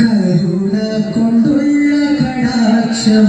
കരുണ കൊണ്ടുള്ള കടാക്ഷം.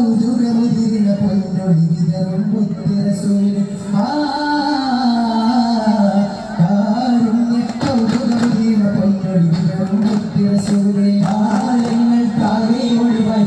കൗതുകമുതിരിന പൊന്നൊഴുകി തരും പുത്രസൂര് ആ കാരുണ്യ കൗതുകമുതിരിന പൊന്നൊഴുകി തരും പുത്രസൂര് ആലങ്ങൾ താഴെ ഒഴിവായി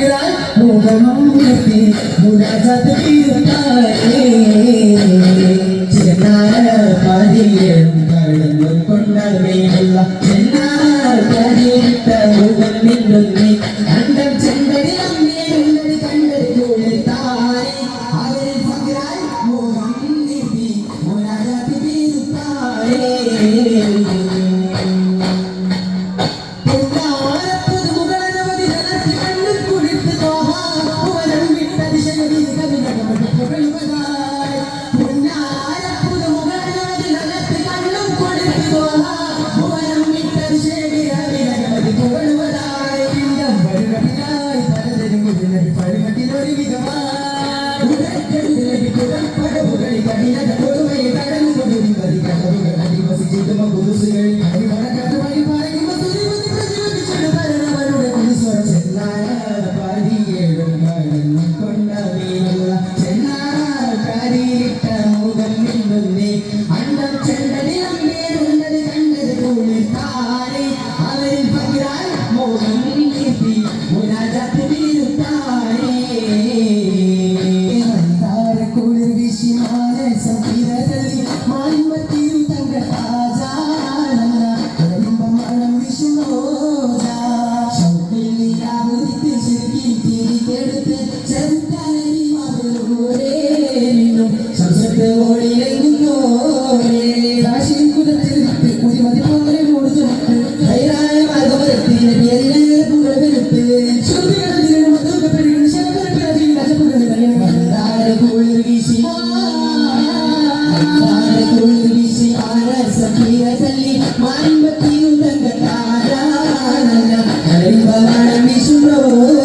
பார்க்கிறாய் மோகனம் உனக்கு முனகத்து தீர்த்தாயே